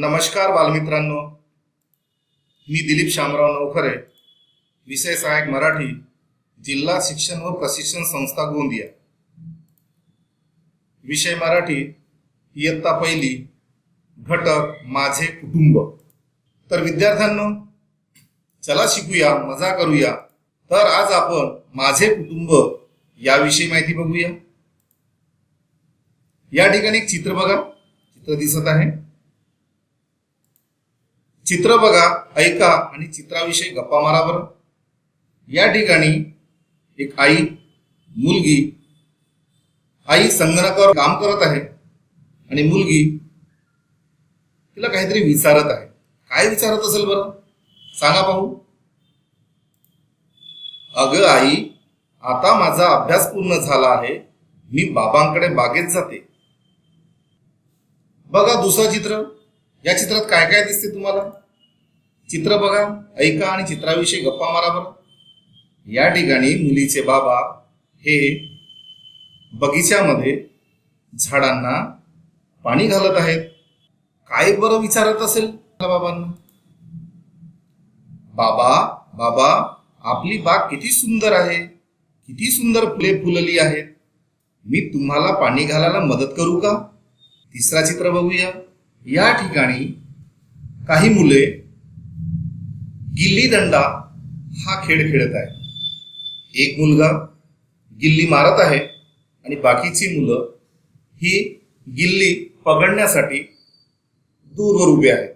नमस्कार बालमित्रांनो. मी दिलीप शामराव नवखरे विषय सहाय्यक मराठी जिल्हा शिक्षण व प्रशिक्षण संस्था गोंदिया. विषय मराठी इयत्ता पहिली घटक माझे कुटुंब. तर विद्यार्थ्यांनो चला शिकूया मजा करूया. तर आज आपण माझे कुटुंब याविषयी माहिती बघूया. या ठिकाणी एक चित्र बघा. चित्र दिसत आहे. चित्र बघा ऐका आणि चित्राविषयी गप्पा मारा बरं. या ठिकाणी एक आई मुलगी आई संगणकावर काम करत आहे आणि मुलगी तिला काहीतरी विचारत आहे. काय विचारत असेल बरं? सांगा पाहू अगं आई आता माझा अभ्यास पूर्ण झाला आहे मी बाबांकडे बागेत जाते. बघा दुसरं चित्र. या चित्रात काय काय दिसते तुम्हाला? चित्र बघा ऐका आणि चित्राविषयी गप्पा मारा बरं. या ठिकाणी मुलीचे बाबा हे बगीच्यामध्ये झाडांना पाणी घालत आहेत. काय बरं विचारत असेल बाबांना? बाबा बाबा आपली बाग किती सुंदर आहे. किती सुंदर फुले फुलली आहेत. मी तुम्हाला पाणी घालायला मदत करू का? तिसरा चित्र बघूया. या ठिकाणी काही मुले गिल्ली दंडा हा खेळ खेळत आहे एक मुलगा गिल्ली मारत आहे आणि बाकीची मुलं ही गिल्ली पकडण्यासाठी दूरवर उभे आहेत.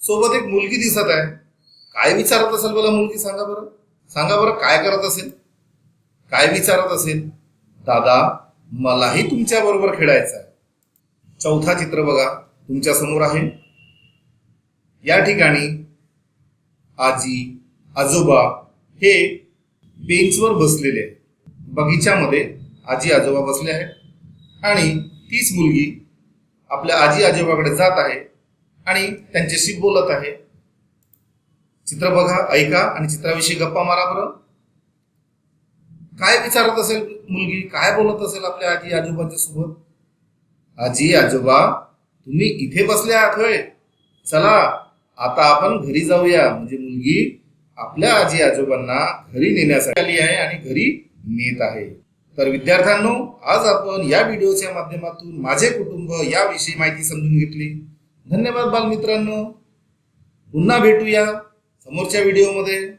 सोबत एक मुलगी दिसत आहे. काय विचारत असेल मला मुलगी सांगा बरं. सांगा बरं काय करत असेल? काय विचारत असेल? दादा मलाही तुमच्या बरोबर खेळायचं आहे. चौथा चित्र बघा तुमच्यासमोर आहे. या ठिकाणी आजी आजोबा हे बेंचवर बसलेले आहेत. बगीच्यामध्ये आजी आजोबा बसले आहेत. आणि तीच मुलगी आपल्या आजी आजोबाकडे जात आहे आणि त्यांच्याशी बोलत आहे. चित्र बघा ऐका आणि चित्राविषयी गप्पा मारा बरं. काय विचारत असेल मुलगी? काय बोलत असेल आपल्या आजी आजोबांच्या सोबत? आजी आजोबा तुम्ही इथे बसले आहात होय चला आता आपण घरी जाऊया. म्हणजे मुलगी आपल्या आजी आजोबांना घरी नेण्यासाठी आली आहे आणि घरी नेत आहे. तर विद्यार्थ्यांनो आज आपण या व्हिडिओच्या माध्यमातून माझे कुटुंब याविषयी माहिती समजून घेतली. धन्यवाद बालमित्रांनो. पुन्हा भेटूया समोरच्या व्हिडिओमध्ये.